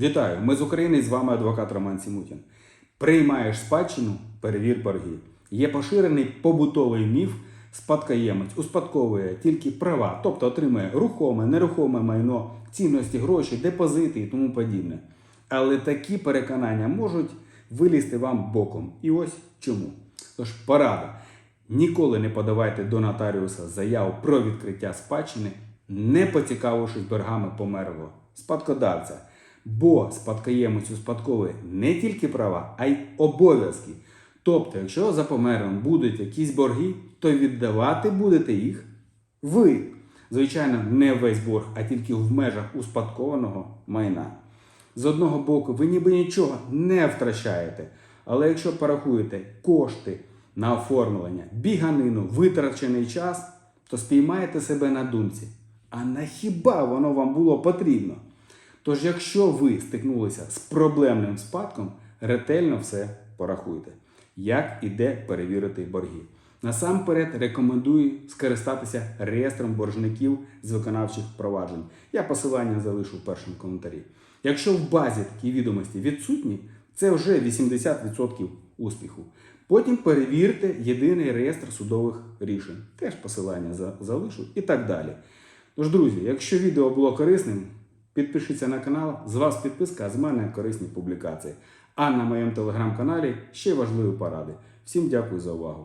Вітаю! Ми з України і з вами адвокат Роман Сімутін. Приймаєш спадщину, перевір борги. Є поширений побутовий міф. Спадкоємець успадковує тільки права, тобто отримує рухоме, нерухоме майно, цінності, гроші, депозити і тому подібне. Але такі переконання можуть вилізти вам боком. І ось чому. Тож порада. Ніколи не подавайте до нотаріуса заяву про відкриття спадщини, не поцікавившись боргами померлого спадкодавця. Бо спадкоємець успадковує не тільки права, а й обов'язки. Тобто, якщо за померлим будуть якісь борги, то віддавати будете їх ви. Звичайно, не весь борг, а тільки в межах успадкованого майна. З одного боку, ви ніби нічого не втрачаєте. Але якщо порахуєте кошти на оформлення, біганину, витрачений час, то спіймаєте себе на думці. А на хіба воно вам було потрібно? Тож, якщо ви стикнулися з проблемним спадком, ретельно все порахуйте. Як і де перевірити борги. Насамперед рекомендую скористатися реєстром боржників з виконавчих проваджень. Я посилання залишу в першому коментарі. Якщо в базі такі відомості відсутні, це вже 80% успіху. Потім перевірте єдиний реєстр судових рішень. Теж посилання залишу і так далі. Тож, друзі, якщо відео було корисним, підпишіться на канал. З вас підписка, а з мене корисні публікації. А на моєму телеграм-каналі ще важливі поради. Всім дякую за увагу.